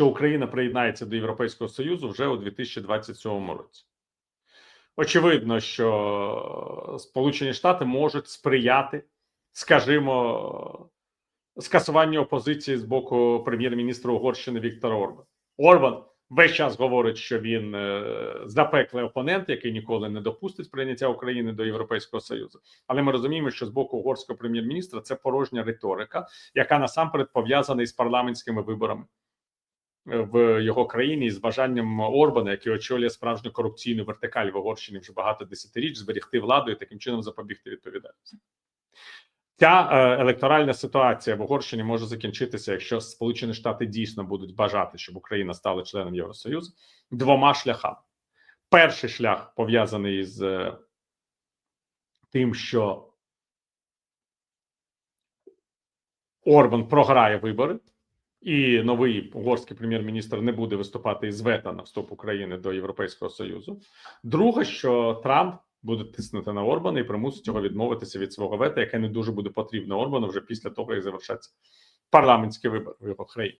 що Україна приєднається до Європейського Союзу вже у 2027 році. Очевидно, що Сполучені Штати можуть сприяти, скажімо, скасуванню опозиції з боку прем'єр-міністра Угорщини Віктора Орбана. Орбан весь час говорить, що він е, запеклий опонент, який ніколи не допустить прийняття України до Європейського Союзу. Але ми розуміємо, що з боку угорського прем'єр-міністра це порожня риторика, яка насамперед пов'язана із парламентськими виборами в його країні з бажанням Орбана, який очолює справжню корупційну вертикаль в Угорщині вже багато десятиріч, зберегти владу і таким чином запобігти відповідальності. Ця е, електоральна ситуація в Угорщині може закінчитися, якщо Сполучені Штати дійсно будуть бажати, щоб Україна стала членом Євросоюзу, двома шляхами. Перший шлях пов'язаний з е, тим, що Орбан програє вибори, і новий угорський прем'єр-міністр не буде виступати із вета на вступ України до Європейського Союзу. Друге, що Трамп буде тиснути на Орбана і примусить його відмовитися від свого вета, яке не дуже буде потрібно Орбану вже після того, як завершаться парламентські вибори в його країні.